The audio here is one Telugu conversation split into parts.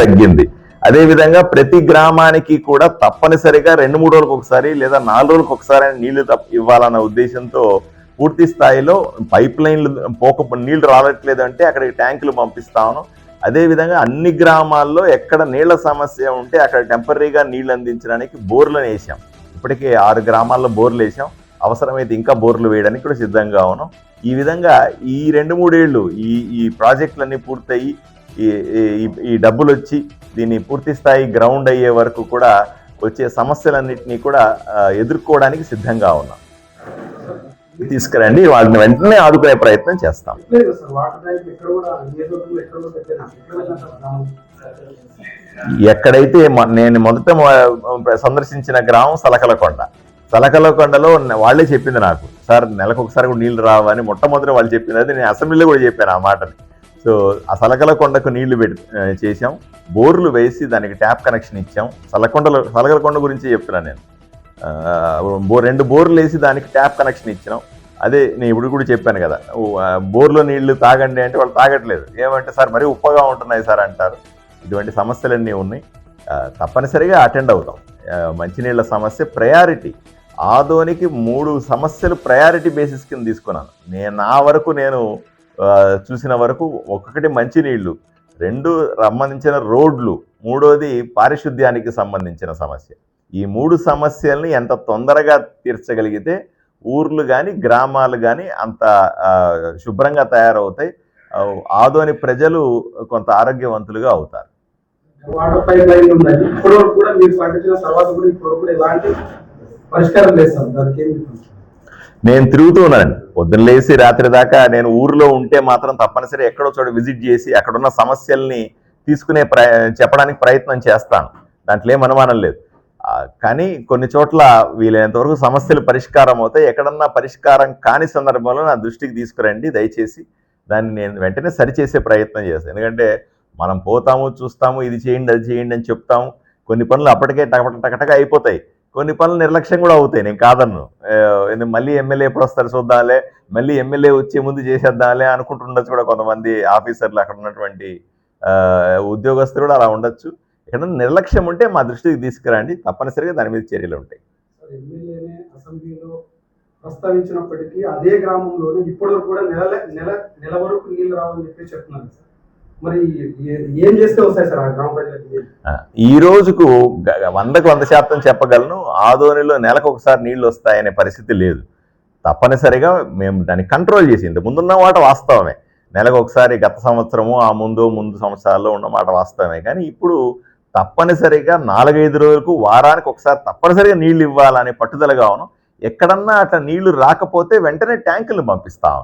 తగ్గింది. అదేవిధంగా ప్రతి గ్రామానికి కూడా తప్పనిసరిగా రెండు మూడు రోజులకు ఒకసారి లేదా నాలుగు రోజులకు ఒకసారి నీళ్ళు తప్ప ఇవ్వాలన్న ఉద్దేశంతో పూర్తి స్థాయిలో పైప్ లైన్లు పోక నీళ్ళు రావట్లేదు అంటే అక్కడికి ట్యాంకులు పంపిస్తాను అదేవిధంగా అన్ని గ్రామాల్లో ఎక్కడ నీళ్ళ సమస్య ఉంటే అక్కడ టెంపరీగా నీళ్ళు అందించడానికి బోర్లను వేసాం. ఇప్పటికే ఆరు గ్రామాల్లో బోర్లు వేసాం. అవసరమైతే ఇంకా బోర్లు వేయడానికి కూడా సిద్ధంగా ఉన్నాం. ఈ విధంగా ఈ రెండు మూడేళ్ళు ఈ ఈ ప్రాజెక్టులన్నీ పూర్తయి ఈ డబ్బులు వచ్చి దీన్ని పూర్తి స్థాయి గ్రౌండ్ అయ్యే వరకు కూడా వచ్చే సమస్యలన్నింటినీ కూడా ఎదుర్కోవడానికి సిద్ధంగా ఉన్నాం. తీసుకురండి వాటిని వెంటనే ఆదుకునే ప్రయత్నం చేస్తాం. ఎక్కడైతే నేను మొదట సందర్శించిన గ్రామం సలకలకొండ. సలకలకొండలో వాళ్ళే చెప్పింది నాకు. సార్ నెలకు ఒకసారి కూడా నీళ్ళు రావని మొట్టమొదటి వాళ్ళు చెప్పింది అది నేను అసెంబ్లీలో కూడా చెప్పాను ఆ మాటని. సో ఆ సలకలకొండకు నీళ్ళు పెట్టి చేసాం బోర్లు వేసి దానికి ట్యాప్ కనెక్షన్ ఇచ్చాం. సలకొండలో సలకలకొండ గురించి చెప్తున్నాను నేను. బో రెండు బోర్లు వేసి దానికి ట్యాప్ కనెక్షన్ ఇచ్చినాం. అదే నేను ఇప్పుడు కూడా చెప్పాను కదా. బోర్లో నీళ్ళు తాగండి అంటే వాళ్ళు తాగట్లేదు. ఏమంటే సార్ మరీ ఉప్పగా ఉంటున్నాయి సార్ అంటారు. ఇటువంటి సమస్యలన్నీ ఉన్నాయి. తప్పనిసరిగా అటెండ్ అవుతాం. మంచినీళ్ళ సమస్య ప్రయారిటీ. ఆదోనికి మూడు సమస్యలు ప్రయారిటీ బేసిస్ కింద తీసుకున్నాను. నేను నా వరకు నేను చూసిన వరకు ఒక్కొక్కటి మంచినీళ్ళు రెండు సంబంధించిన రోడ్లు మూడోది పారిశుద్ధ్యానికి సంబంధించిన సమస్య. ఈ మూడు సమస్యల్ని ఎంత తొందరగా తీర్చగలిగితే ఊర్లు కానీ గ్రామాలు కానీ అంత శుభ్రంగా తయారవుతాయి. ఆదోని ప్రజలు కొంత ఆరోగ్యవంతులుగా అవుతారు. వాటర్ పైప్ లైన్ ఉందండి ఇప్పటి వరకు కూడా మీరు ప్రకటించిన తర్వాత కూడా ఇప్పటి వరకు కూడా ఎలాంటి పరిష్కారం లేదు సార్. దానికి ఏమి నేను తిరుగుతూ ఉన్నానండి. పొద్దున్న లేసి రాత్రి దాకా నేను ఊర్లో ఉంటే మాత్రం తప్పనిసరి ఎక్కడో చోట విజిట్ చేసి అక్కడున్న సమస్యల్ని తీసుకునే ప్ర చెప్పడానికి ప్రయత్నం చేస్తాను. దాంట్లో ఏం అనుమానం లేదు. కానీ కొన్ని చోట్ల వీలైనంత వరకు సమస్యలు పరిష్కారం అవుతాయి. ఎక్కడన్నా పరిష్కారం కాని సందర్భంలో నా దృష్టికి తీసుకురండి. దయచేసి దాన్ని నేను వెంటనే సరిచేసే ప్రయత్నం చేస్తాను. ఎందుకంటే మనం పోతాము చూస్తాము ఇది చేయండి అది చేయండి అని చెప్తాము. కొన్ని పనులు అప్పటికే టకటక టకటక అయిపోతాయి. కొన్ని పనులు నిర్లక్ష్యం కూడా అవుతాయి. నేను కాదన్ను. మళ్ళీ ఎమ్మెల్యే ఎప్పుడు వస్తారు చూద్దాంలే మళ్ళీ ఎమ్మెల్యే వచ్చే ముందు చేసేద్దాంలే అనుకుంటుండొచ్చు కూడా కొంతమంది ఆఫీసర్లు అక్కడ ఉన్నటువంటి ఉద్యోగస్తులు కూడా అలా ఉండొచ్చు. ఇక్కడ నిర్లక్ష్యం ఉంటే మా దృష్టికి తీసుకురండి. తప్పనిసరిగా దాని మీద చర్యలు ఉంటాయి. ప్రస్తావించినప్పటికీ అదే గ్రామంలోనే ఇప్పటివరకు కూడా నెల నెల నెల వరకు నీళ్ళు రావని చెప్పి చెప్తున్నాను సార్. మరి ఏం చేస్తే వస్తాయి సార్ ఆ గ్రామ ప్రజలకి? ఈ రోజుకు గ- వందకు వంద శాతం చెప్పగలను ఆదోనిలో నెలకు ఒకసారి నీళ్ళు వస్తాయనే పరిస్థితి లేదు. తప్పనిసరిగా మేము దాన్ని కంట్రోల్ చేసి ఇంత ముందున్న మాట వాస్తవమే. నెలకు ఒకసారి గత సంవత్సరము ఆ ముందు ముందు సంవత్సరాల్లో ఉన్న మాట వాస్తవమే. కానీ ఇప్పుడు తప్పనిసరిగా నాలుగైదు రోజులకు వారానికి ఒకసారి తప్పనిసరిగా నీళ్ళు ఇవ్వాలనే పట్టుదలగా ఉన్నాం. ఎక్కడన్నా అట్లా నీళ్ళు రాకపోతే వెంటనే ట్యాంకులు పంపిస్తాం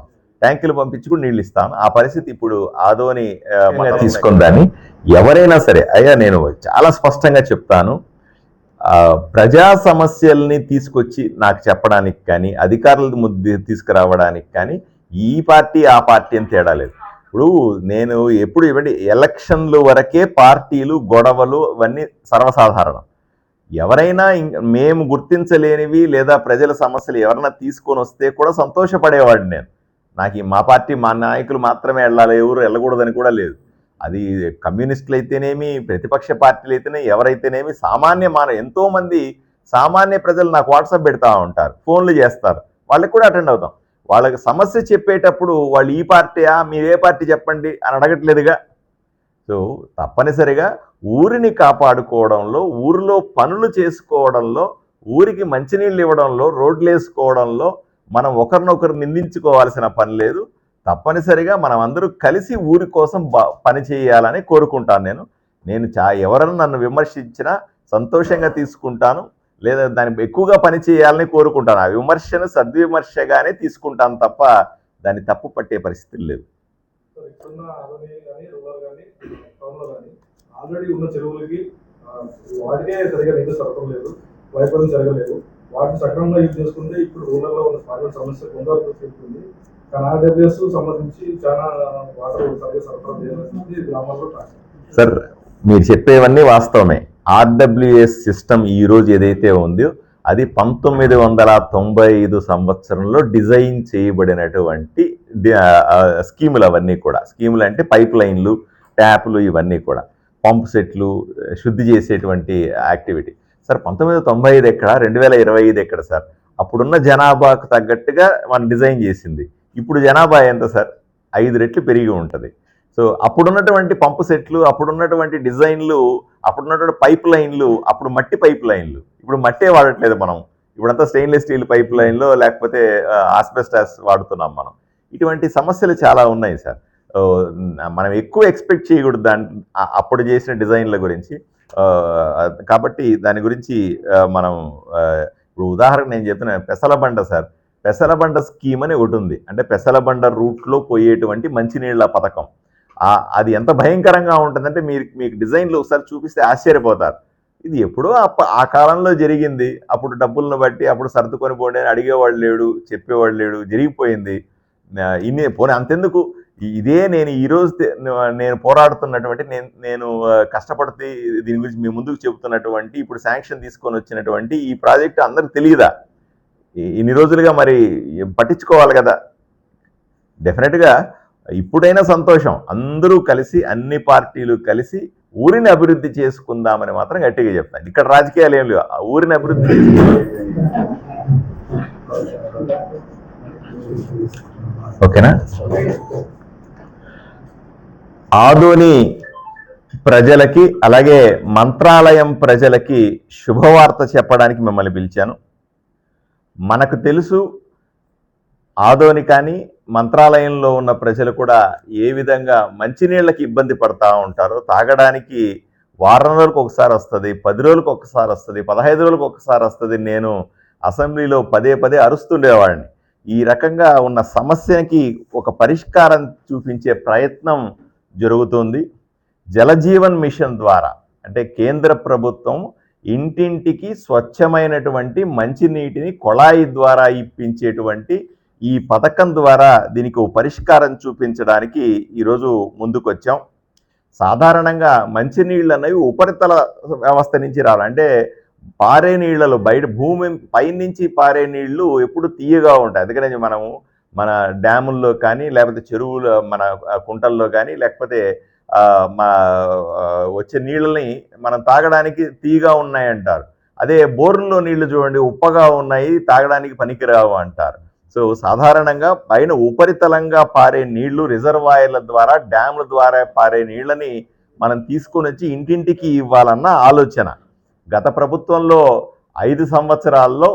ట్యాంకులు పంపించి కూడా నీళ్ళు ఇస్తాను. ఆ పరిస్థితి ఇప్పుడు ఆదోని మనం తీసుకుందని ఎవరైనా సరే అయ్యా నేను చాలా స్పష్టంగా చెప్తాను. ప్రజా సమస్యల్ని తీసుకొచ్చి నాకు చెప్పడానికి కానీ అధికారుల ముద్ద తీసుకురావడానికి కానీ ఈ పార్టీ ఆ పార్టీ అని తేడా లేదు. ఇప్పుడు నేను ఎప్పుడు ఇవ్వండి ఎలక్షన్లు వరకే పార్టీలు గొడవలు అవన్నీ సర్వసాధారణం. ఎవరైనా మేము గుర్తించలేనివి లేదా ప్రజల సమస్యలు ఎవరైనా తీసుకొని వస్తే కూడా సంతోషపడేవాడిని నేను. నాకు ఈ మా పార్టీ మా నాయకులు మాత్రమే వెళ్ళాలి ఎవరు వెళ్ళకూడదని కూడా లేదు. అది కమ్యూనిస్టులు అయితేనేమి ప్రతిపక్ష పార్టీలు అయితేనే ఎవరైతేనేమి సామాన్య మాన ఎంతోమంది సామాన్య ప్రజలు నాకు వాట్సాప్ పెడతా ఉంటారు ఫోన్లు చేస్తారు. వాళ్ళకి కూడా అటెండ్ అవుతాం. వాళ్ళకి సమస్య చెప్పేటప్పుడు వాళ్ళు ఈ పార్టీయా మీరు ఏ పార్టీ చెప్పండి అని అడగట్లేదుగా. సో తప్పనిసరిగా ఊరిని కాపాడుకోవడంలో ఊరిలో పనులు చేసుకోవడంలో ఊరికి మంచినీళ్ళు ఇవ్వడంలో రోడ్లు వేసుకోవడంలో మనం ఒకరినొకరు నిందించుకోవాల్సిన పని లేదు. తప్పనిసరిగా మనం అందరూ కలిసి ఊరి కోసం బ- పని చేయాలని కోరుకుంటాను నేను. నేను చా ఎవరైనా నన్ను విమర్శించినా సంతోషంగా తీసుకుంటాను. లేదా దాన్ని ఎక్కువగా పని చేయాలని కోరుకుంటాను. ఆ విమర్శను సద్విమర్శగానే తీసుకుంటాను తప్ప దాన్ని తప్పు పట్టే పరిస్థితులు లేవు. ఆల్రెడీ ఉన్న చెరువులకి వాటికే సరిగా నీళ్ళు సరఫరా లేదు. వైఫల్యం జరగలేదు. వాటిని సక్రమంగా యూజ్ చేసుకుంటే ఇప్పుడు రూరల్లో ఉన్న స్పాయిల్ సమస్య కొంతవరకు తీరుతుంది కానీ ఆర్డబ్ల్యూఎస్ సంబంధించి చాలా వాటర్ సరిగ్గా సరఫరా చేయాల్సింది గ్రామాల్లో సార్ మీరు చెప్పేవన్నీ వాస్తవమే. ఆర్డబ్ల్యూఎస్ సిస్టమ్ ఈ రోజు ఏదైతే ఉందో అది పంతొమ్మిది వందల తొంభై ఐదు సంవత్సరంలో డిజైన్ చేయబడినటువంటి స్కీములు అవన్నీ కూడా. స్కీములు అంటే పైప్ లైన్లు ట్యాప్లు ఇవన్నీ కూడా. పంప్ సెట్లు శుద్ధి చేసేటువంటి యాక్టివిటీ. సార్ పంతొమ్మిది తొంభై ఐదు ఎక్కడ? రెండు వేల ఇరవై ఐదు ఎక్కడ సార్? అప్పుడున్న జనాభాకు తగ్గట్టుగా మనం డిజైన్ చేసింది. ఇప్పుడు జనాభా ఎంత సార్? ఐదు రెట్లు పెరిగి ఉంటుంది. సో అప్పుడున్నటువంటి పంపు సెట్లు అప్పుడున్నటువంటి డిజైన్లు అప్పుడున్నటువంటి పైప్ లైన్లు అప్పుడు మట్టి పైప్ లైన్లు. ఇప్పుడు మట్టే వాడట్లేదు మనం. ఇప్పుడంతా స్టెయిన్లెస్ స్టీల్ పైప్ లైన్లో లేకపోతే ఆస్బెస్టాస్ వాడుతున్నాం మనం. ఇటువంటి సమస్యలు చాలా ఉన్నాయి సార్. మనం ఎక్కువ ఎక్స్పెక్ట్ చేయకూడదు దాని అప్పుడు చేసిన డిజైన్ల గురించి. కాబట్టి దాని గురించి మనం ఇప్పుడు ఉదాహరణ నేను చెప్తున్నా పెసలబండ సార్. పెసలబండ స్కీమ్ అని ఒకటి ఉంది. అంటే పెసలబండ రూట్లో పోయేటువంటి మంచినీళ్ళ పథకం. అది ఎంత భయంకరంగా ఉంటుందంటే మీరు మీకు డిజైన్లు ఒకసారి చూపిస్తే ఆశ్చర్యపోతారు. ఇది ఎప్పుడో ఆ కాలంలో జరిగింది. అప్పుడు డబ్బులను బట్టి అప్పుడు సర్దుకొని పోండి అని అడిగేవాడు లేడు చెప్పేవాడు లేడు జరిగిపోయింది. ఇన్ని పోనీ అంతెందుకు? ఇదే నేను ఈరోజు నేను పోరాడుతున్నటువంటి నేను నేను కష్టపడితే దీని గురించి మీ ముందుకు చెబుతున్నటువంటి ఇప్పుడు శాంక్షన్ తీసుకొని వచ్చినటువంటి ఈ ప్రాజెక్ట్ అందరికి తెలియదా? ఇన్ని రోజులుగా మరి పట్టించుకోవాలి కదా? డెఫినెట్గా ఇప్పుడైనా సంతోషం. అందరూ కలిసి అన్ని పార్టీలు కలిసి ఊరిని అభివృద్ధి చేసుకుందామని మాత్రం గట్టిగా చెప్తాను. ఇక్కడ రాజకీయాలు ఏం లేవు. ఆ ఊరిని అభివృద్ధి ఓకేనా? ఆదోని ప్రజలకి అలాగే మంత్రాలయం ప్రజలకి శుభవార్త చెప్పడానికి మిమ్మల్ని పిలిచాను. మనకు తెలుసు ఆదోని కానీ మంత్రాలయంలో ఉన్న ప్రజలు కూడా ఏ విధంగా మంచినీళ్ళకి ఇబ్బంది పడతా ఉంటారో తాగడానికి వారం రోజులకు ఒకసారి వస్తుంది పది రోజులకు ఒకసారి వస్తుంది పదహైదు రోజులకు ఒకసారి వస్తుంది నేను అసెంబ్లీలో పదే పదే అరుస్తుండేవాడిని. ఈ రకంగా ఉన్న సమస్యకి ఒక పరిష్కారం చూపించే ప్రయత్నం జరుగుతుంది. జలజీవన్ మిషన్ ద్వారా అంటే కేంద్ర ప్రభుత్వం ఇంటింటికి స్వచ్ఛమైనటువంటి మంచినీటిని కొళాయి ద్వారా ఇప్పించేటువంటి ఈ పథకం ద్వారా దీనికి పరిష్కారం చూపించడానికి ఈరోజు ముందుకొచ్చాం. సాధారణంగా మంచినీళ్ళు అనేవి ఉపరితల వ్యవస్థ నుంచి రావాలి. అంటే పారే నీళ్ళలో బయట భూమి పైనుంచి పారే నీళ్ళు ఎప్పుడు తీయగా ఉంటాయి. అందుకనే మనము మన డ్యాముల్లో కానీ లేకపోతే చెరువుల మన కుంటల్లో కానీ లేకపోతే మా వచ్చే నీళ్ళని మనం తాగడానికి తీగా ఉన్నాయంటారు. అదే బోర్లో నీళ్ళు చూడండి ఉప్పగా ఉన్నాయి తాగడానికి పనికిరావు అంటారు. సో సాధారణంగా పైన ఉపరితలంగా పారే నీళ్ళు రిజర్వాయర్ల ద్వారా డ్యాముల ద్వారా పారే నీళ్ళని మనం తీసుకొని వచ్చి ఇంటింటికి ఇవ్వాలన్న ఆలోచన. గత ప్రభుత్వంలో ఐదు సంవత్సరాల్లో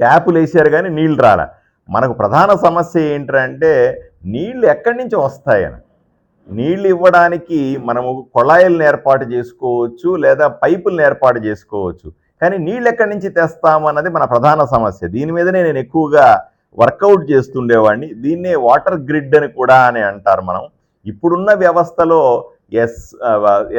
ట్యాపులు వేసారు కానీ నీళ్ళు రాలే. మనకు ప్రధాన సమస్య ఏంటంటే నీళ్ళు ఎక్కడి నుంచి వస్తాయని. నీళ్ళు ఇవ్వడానికి మనము కొళాయిలను ఏర్పాటు చేసుకోవచ్చు లేదా పైపులను ఏర్పాటు చేసుకోవచ్చు. కానీ నీళ్ళు ఎక్కడి నుంచి తెస్తామన్నది మన ప్రధాన సమస్య. దీని మీదనే నేను ఎక్కువగా వర్కౌట్ చేస్తుండేవాడిని. దీన్నే వాటర్ గ్రిడ్ అని కూడా అని అంటారు మనం. ఇప్పుడున్న వ్యవస్థలో ఎస్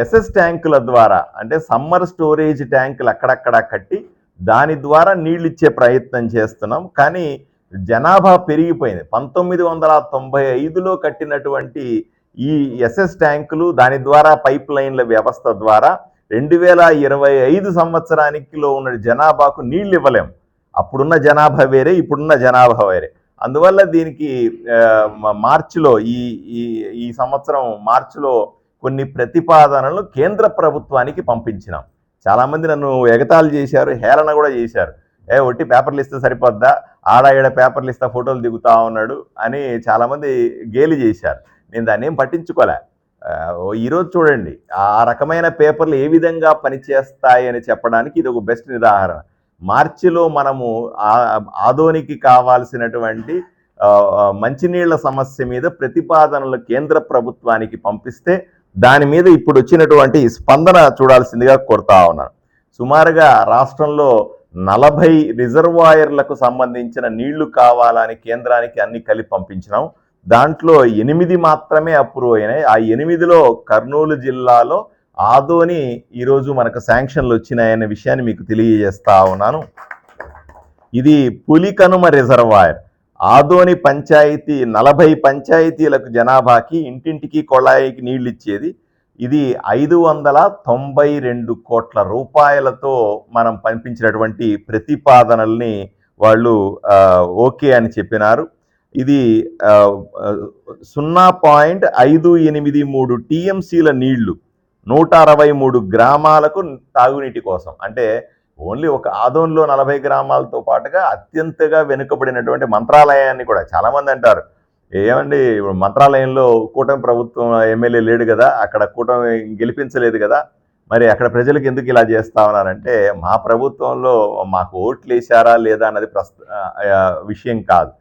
ఎస్ఎస్ ట్యాంకుల ద్వారా అంటే సమ్మర్ స్టోరేజ్ ట్యాంకులు అక్కడక్కడ కట్టి దాని ద్వారా నీళ్ళు ఇచ్చే ప్రయత్నం చేస్తున్నాం. కానీ జనాభా పెరిగిపోయింది. పంతొమ్మిది వందల తొంభై ఐదులో కట్టినటువంటి ఈ ఎస్ఎస్ ట్యాంకులు దాని ద్వారా పైప్ లైన్ల వ్యవస్థ ద్వారా రెండు వేల ఇరవై ఐదు సంవత్సరానికిలో ఉన్న జనాభాకు నీళ్ళు ఇవ్వలేం. అప్పుడున్న జనాభా వేరే ఇప్పుడున్న జనాభా వేరే. అందువల్ల దీనికి మార్చిలో ఈ ఈ ఈ సంవత్సరం మార్చిలో కొన్ని ప్రతిపాదనలు కేంద్ర ప్రభుత్వానికి పంపించినాం. చాలామంది నన్ను ఎగతాళి చేశారు హేళన కూడా చేశారు. ఏ ఒట్టి పేపర్లు ఇస్తే సరిపోద్దా? ఆడ ఈడ పేపర్లు ఇస్తా ఫోటోలు దిగుతా ఉన్నాడు అని చాలామంది గేలి చేశారు. నేను దాన్ని ఏం పట్టించుకోలే. ఓ ఈరోజు చూడండి ఆ రకమైన పేపర్లు ఏ విధంగా పనిచేస్తాయి అని చెప్పడానికి ఇది ఒక బెస్ట్ ఉదాహరణ మార్చిలో మనము ఆధోనికి ఆదోనికి కావాల్సినటువంటి మంచినీళ్ళ సమస్య మీద ప్రతిపాదనలు కేంద్ర ప్రభుత్వానికి పంపిస్తే దాని మీద ఇప్పుడు వచ్చినటువంటి స్పందన చూడాల్సిందిగా కోరుతా ఉన్నాను. సుమారుగా రాష్ట్రంలో నలభై రిజర్వాయర్లకు సంబంధించిన నీళ్ళు కావాలని కేంద్రానికి అన్ని కలిపి పంపించినాం. దాంట్లో ఎనిమిది మాత్రమే అప్రూవ్ అయినాయి. ఆ ఎనిమిదిలో కర్నూలు జిల్లాలో ఆదోని ఈరోజు మనకు శాంక్షన్లు వచ్చినాయనే విషయాన్ని మీకు తెలియజేస్తా ఉన్నాను. ఇది పులికనుమ రిజర్వాయర్. ఆదోని పంచాయతీ నలభై పంచాయతీలకు జనాభాకి ఇంటింటికి కొళాయికి నీళ్ళు ఇచ్చేది. ఇది ఐదు వందల తొంభై రెండు కోట్ల రూపాయలతో మనం పంపించినటువంటి ప్రతిపాదనల్ని వాళ్ళు ఓకే అని చెప్పినారు. ఇది సున్నా పాయింట్ ఐదు ఎనిమిది మూడు టీఎంసీల నీళ్ళు నూట అరవై మూడు గ్రామాలకు తాగునీటి కోసం. అంటే ఓన్లీ ఒక ఆదోన్లో నలభై గ్రామాలతో పాటుగా అత్యంతగా వెనుకబడినటువంటి మంత్రాలయాన్ని కూడా చాలామంది అంటారు. ఏమండి ఇప్పుడు మంత్రాలయంలో కూటమి ప్రభుత్వం ఎమ్మెల్యే లేడు కదా అక్కడ కూటమి గెలిపించలేదు కదా మరి అక్కడ ప్రజలకు ఎందుకు ఇలా చేస్తా ఉన్నారంటే మా ప్రభుత్వంలో మాకు ఓట్లు వేసారా లేదా అన్నది ప్రస్త విషయం కాదు.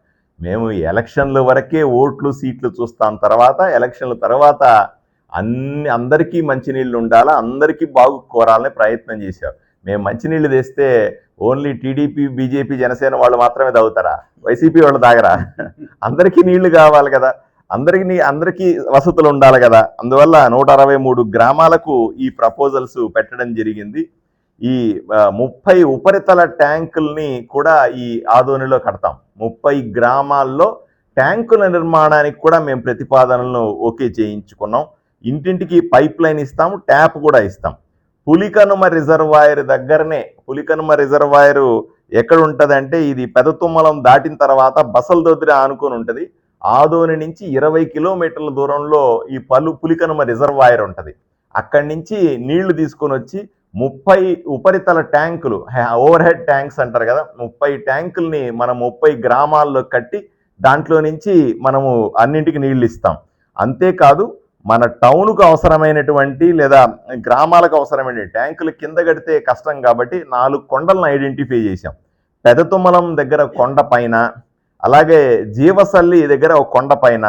మేము ఎలక్షన్ల వరకే ఓట్లు సీట్లు చూస్తాం. తర్వాత ఎలక్షన్ల తర్వాత అన్ని అందరికీ మంచినీళ్ళు ఉండాలా అందరికీ బాగు కోరాలని ప్రయత్నం చేశాం మేము మంచినీళ్ళు తెస్తే ఓన్లీ టీడీపీ బీజేపీ జనసేన వాళ్ళు మాత్రమే తాగుతారా? వైసీపీ వాళ్ళు తాగరా? అందరికీ నీళ్ళు కావాలి కదా. అందరికీ నీ- అందరికీ వసతులు ఉండాలి కదా. అందువల్ల నూట అరవై మూడు గ్రామాలకు ఈ ప్రపోజల్స్ పెట్టడం జరిగింది. ఈ ముప్పై ఉపరితల ట్యాంకుల్ని కూడా ఈ ఆదోనిలో కడతాం. ముప్పై గ్రామాల్లో ట్యాంకుల నిర్మాణానికి కూడా మేము ప్రతిపాదనలను ఓకే చేయించుకున్నాం. ఇంటింటికి పైప్ లైన్ ఇస్తాము ట్యాప్ కూడా ఇస్తాం. పులికనుమ రిజర్వాయర్ దగ్గరనే పులికనుమ రిజర్వాయరు ఎక్కడ ఉంటదంటే ఇది పెదతుమ్మలం దాటిన తర్వాత బసల దొద్దిరి ఆనుకొని ఉంటుంది. ఆదోని నుంచి ఇరవై కిలోమీటర్ల దూరంలో ఈ పలు పులికనుమ రిజర్వాయర్ ఉంటుంది. అక్కడి నుంచి నీళ్ళు తీసుకొని వచ్చి ముప్పై ఉపరితల ట్యాంకులు ఓవర్ హెడ్ ట్యాంక్స్ అంటారు కదా ముప్పై ట్యాంకుల్ని మనం ముప్పై గ్రామాల్లో కట్టి దాంట్లో నుంచి మనము అన్నింటికి నీళ్ళు ఇస్తాం. అంతేకాదు మన టౌన్కు అవసరమైనటువంటి లేదా గ్రామాలకు అవసరమైన ట్యాంకులు కింద కడితే కష్టం కాబట్టి నాలుగు కొండలను ఐడెంటిఫై చేశాం. పెదతుమ్మలం దగ్గర కొండ పైన అలాగే జీవసల్లి దగ్గర ఒక కొండ పైన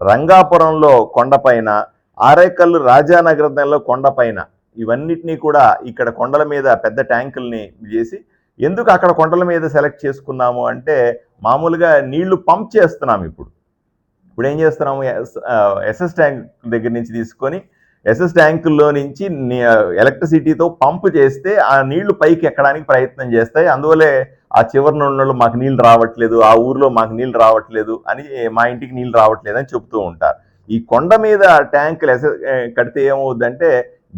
రంగాపురంలో కొండ పైన ఆరేకల్లు రాజానగరంలో కొండ పైన ఇవన్నిటినీ కూడా ఇక్కడ కొండల మీద పెద్ద ట్యాంకుల్ని చేసి ఎందుకు అక్కడ కొండల మీద సెలెక్ట్ చేసుకున్నాము అంటే మామూలుగా నీళ్ళు పంప్ చేస్తున్నాం ఇప్పుడు. ఇప్పుడు ఏం చేస్తున్నాము ఎస్ఎస్ ట్యాంక్ దగ్గర నుంచి తీసుకొని ఎస్ఎస్ ట్యాంకుల్లో నుంచి ఎలక్ట్రిసిటీతో పంపు చేస్తే ఆ నీళ్ళు పైకి ఎక్కడానికి ప్రయత్నం చేస్తాయి. అందువల్లే ఆ చివరి నుండి మాకు నీళ్ళు రావట్లేదు ఆ ఊర్లో మాకు నీళ్ళు రావట్లేదు అని మా ఇంటికి నీళ్ళు రావట్లేదు అని చెప్తూ ఉంటారు. ఈ కొండ మీద ట్యాంకులు ఎస- కడితే ఏమవుద్దంటే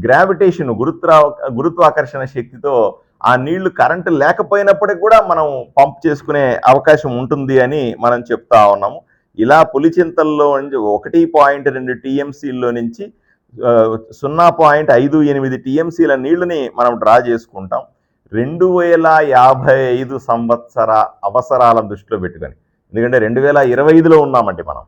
గ్రావిటేషన్ గురుత్వా గురుత్వాకర్షణ శక్తితో ఆ నీళ్ళు కరెంటు లేకపోయినప్పటికి కూడా మనం పంప్ చేసుకునే అవకాశం ఉంటుంది అని మనం చెప్తా ఉన్నాము. ఇలా పులిచింతల్లో నుంచి ఒకటి పాయింట్ రెండు టీఎంసీల్లో నుంచి సున్నా పాయింట్ ఐదు ఎనిమిది టీఎంసీల నీళ్ళని మనం డ్రా చేసుకుంటాం. రెండు వేల యాభై ఐదు సంవత్సర అవసరాలను దృష్టిలో పెట్టుకొని. ఎందుకంటే రెండు వేల ఇరవై ఐదులో ఉన్నామండి మనం.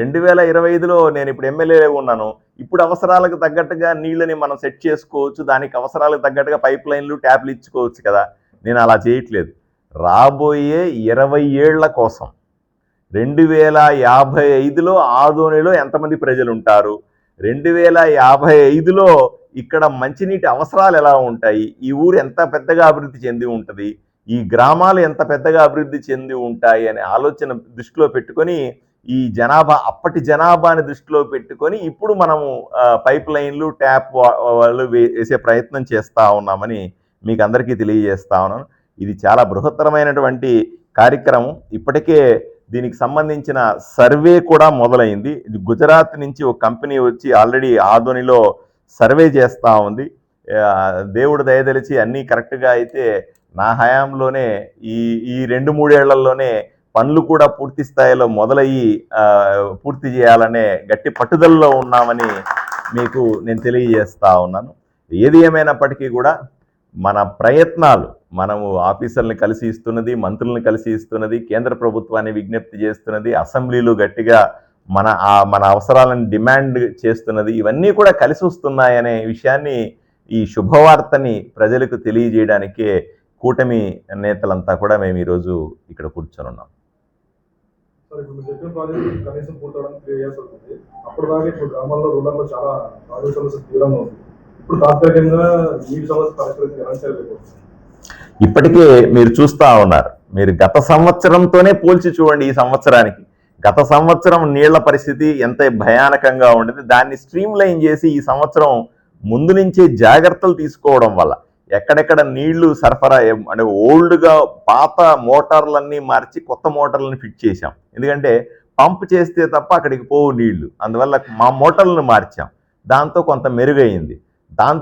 రెండు వేల ఇరవై ఐదులో నేను ఇప్పుడు ఎమ్మెల్యే ఉన్నాను. ఇప్పుడు అవసరాలకు తగ్గట్టుగా నీళ్ళని మనం సెట్ చేసుకోవచ్చు. దానికి అవసరాలకు తగ్గట్టుగా పైప్ లైన్లు ట్యాప్లు ఇచ్చుకోవచ్చు కదా. నేను అలా చేయట్లేదు. రాబోయే ఇరవై ఏళ్ళ కోసం రెండు వేల యాభై ఐదులో ఆదోనిలో ఎంతమంది ప్రజలు ఉంటారు రెండు వేల యాభై ఐదులో ఇక్కడ మంచినీటి అవసరాలు ఎలా ఉంటాయి? ఈ ఊరు ఎంత పెద్దగా అభివృద్ధి చెంది ఉంటుంది? ఈ గ్రామాలు ఎంత పెద్దగా అభివృద్ధి చెంది ఉంటాయి అనే ఆలోచన దృష్టిలో పెట్టుకొని ఈ జనాభా అప్పటి జనాభాని దృష్టిలో పెట్టుకొని ఇప్పుడు మనము పైప్ లైన్లు ట్యాప్ వా- వాళ్ళు వేసే ప్రయత్నం చేస్తూ ఉన్నామని మీకు అందరికీ తెలియజేస్తా ఉన్నాను. ఇది చాలా బృహత్తరమైనటువంటి కార్యక్రమం. ఇప్పటికే దీనికి సంబంధించిన సర్వే కూడా మొదలైంది. ఇది గుజరాత్ నుంచి ఒక కంపెనీ వచ్చి ఆల్రెడీ ఆధోనిలో సర్వే చేస్తూ ఉంది. దేవుడు దయదలిచి అన్నీ కరెక్ట్గా అయితే నా హయాంలోనే ఈ ఈ రెండు మూడేళ్ళలోనే పనులు కూడా పూర్తి స్థాయిలో మొదలయ్యి పూర్తి చేయాలనే గట్టి పట్టుదలలో ఉన్నామని మీకు నేను తెలియజేస్తా ఉన్నాను. ఏది ఏమైనప్పటికీ కూడా మన ప్రయత్నాలు మనము ఆఫీసర్ని కలిసి ఇస్తున్నది మంత్రులను కలిసి ఇస్తున్నది కేంద్ర ప్రభుత్వాన్ని విజ్ఞప్తి చేస్తున్నది అసెంబ్లీలు గట్టిగా మన ఆ మన అవసరాలను డిమాండ్ చేస్తున్నది ఇవన్నీ కూడా కలిసి వస్తున్నాయనే విషయాన్ని ఈ శుభవార్తని ప్రజలకు తెలియజేయడానికే కూటమి నేతలంతా కూడా మేము ఈరోజు ఇక్కడ కూర్చొని ఉన్నాం ఇప్పుడు కనీసం పూర్తవడానికి అప్పుడు దాకా ఇప్పుడు గ్రామాల్లో రూరల్లో చాలా సమస్య తీవ్రంగా ఉంది. ఇప్పుడు తాత్కాలికంగా నీటి సమస్య పరిస్థితి ఎలా చేయలేకపోతుంది ఇప్పటికే మీరు చూస్తా ఉన్నారు. మీరు గత సంవత్సరంతోనే పోల్చి చూడండి ఈ సంవత్సరానికి. గత సంవత్సరం నీళ్ళ పరిస్థితి ఎంత భయానకంగా ఉండేది. దాన్ని స్ట్రీమ్ లైన్ చేసి ఈ సంవత్సరం ముందు నుంచే జాగ్రత్తలు తీసుకోవడం వల్ల ఎక్కడెక్కడ నీళ్ళు సరఫరా అంటే ఓల్డ్గా పాత మోటార్లన్నీ మార్చి కొత్త మోటార్లను ఫిట్ చేశాం. ఎందుకంటే పంప్ చేస్తే తప్ప అక్కడికి పోవు నీళ్ళు. అందువల్ల మా మోటార్లను మార్చాం. దాంతో కొంత మెరుగైంది. దాంతో